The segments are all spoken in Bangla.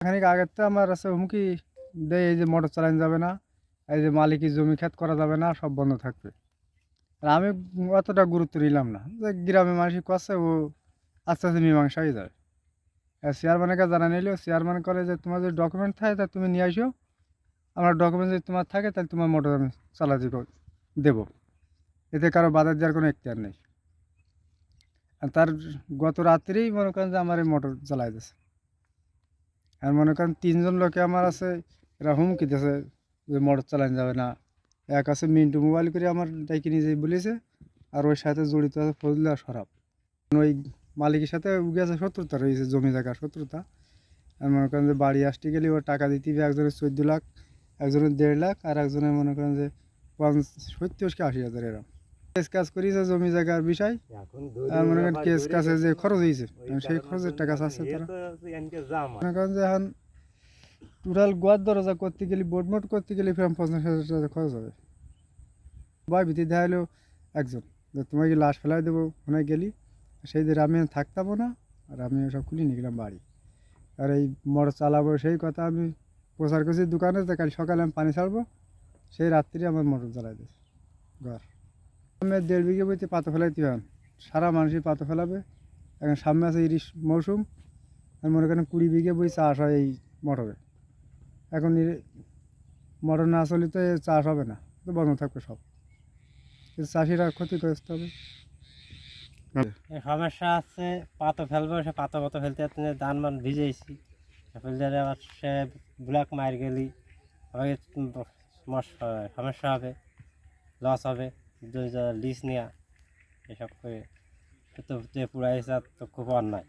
খানিক আগের তো আমার আছে হুমকি দেয় এই যে মোটর চালানো যাবে না, এই যে মালিকি জমি ক্ষেত করা যাবে না, সব বন্ধ থাকবে। আর আমি অতটা গুরুত্ব নিলাম না। যে গ্রামে মানুষ করছে ও আস্তে আস্তে মীমাংসা হয়ে যাবে চেয়ারম্যানকে জানা নিলেও চেয়ারম্যান করে যে তোমার যদি ডকুমেন্ট থাকে তা তুমি নিয়ে আসো। আমার ডকুমেন্ট যদি তোমার থাকে, তাহলে তোমার মোটর আমি চালাতে দেবো এতে কারও বাধা দেওয়ার কোনো এখতিয়ার নেই। আর তার গত রাত্রেই মনে করেন যে আমার এই মোটর চালাই দিয়েছে। আর মনে করেন তিনজন লোকে আমার আছে, এরা হুমকি দিয়েছে যে মোটর চালানো যাবে না। এক আছে মিন্টু মোবাইল করে আমার ডাইকে নিয়ে যাই বলেছে, আর ওর সাথে জড়িত আছে ফজলে সরাব। ওই মালিকের সাথে উগে আছে শত্রুতা রয়েছে, জমি জায়গার শত্রুতা। আর মনে করেন যে বাড়ি আসতে গেলে ওর টাকা দিতে হবে, একজনের চোদ্দ লাখ, একজনের দেড় লাখ, আর একজনের মনে করেন যে পঞ্চ সত্তর, আশি হাজার এরকম। কেস কাজ করিয়েছে জমি জায়গার বিষয়। আর মনে করেন কেস কাজে যে খরচ হয়েছে সেই খরচের টাকা চাচ্ছে তারা। মনে করেন যে এখন টোটাল গোয়ার দরজা করতে গেলে বোট মোট করতে গেলে প্রায় পঞ্চাশ হাজার টাকা খরচ হবে। বয় ভিতরে দেখা হলো একজন যে তোমাকে লাশ ফেলাই দেবো? ওখানে গেলি। সেই দিন আমি থাকতামও না আর আমি সব খুলে নিয়ে গেলাম বাড়ি। আর এই মোটর চালাবো সেই কথা আমি প্রচার করছি দোকানে যে কাল সকালে আমি পানি ছাড়বো সেই রাত্রি আমার মোটর চালাই দিয়েছে ঘর। আমি দেড় বিঘে বইতে পাতা ফেলাইতে পারেন সারা মানুষই পাতা ফেলাবে। এখন সামনে আছে ইরিশ মৌসুম। আর মনে করেন কুড়ি বিঘে বই চাষ হয় এই মটরে এখন মটর না চলে তো চাষ হবে না। তো বন্ধ থাকবে সব। চাষিরা ক্ষতিগ্রস্ত হবে। সমস্যা আছে, পাতা ফেলব, সে পাতা পাতা ফেলতে ধান মান ভিজেছি আবার সে ব্ল্যাক মার গেলি, আমাকে সমস্যা হবে লস হবে। লিজ নেওয়া এসব করে তো যে পুরাইছে তো খুব অন্যায়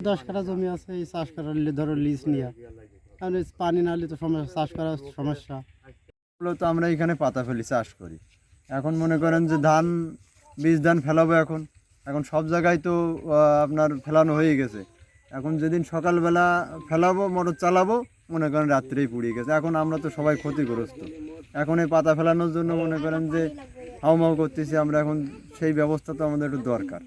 দশ কাঠা জমি আছে এই চাষ করার ধরো লিজ নিয়ে। কারণ পানি না হলে তো সমস্যা চাষ করার সমস্যা। মূলত আমরা এখানে পাতা ফেলি চাষ করি। এখন মনে করেন যে ধান বীজ ধান ফেলাবো এখন। এখন সব জায়গায় তো আপনার ফেলানো হয়ে গেছে। এখন যেদিন সকালবেলা ফেলাবো মোটর চালাবো মনে করেন রাত্রেই পুড়িয়ে গেছে। এখন আমরা তো সবাই ক্ষতিগ্রস্ত। এখন এই পাতা ফেলানোর জন্য মনে করেন যে হাউমাউ করতেছি আমরা এখন সেই ব্যবস্থা তো আমাদের একটু দরকার।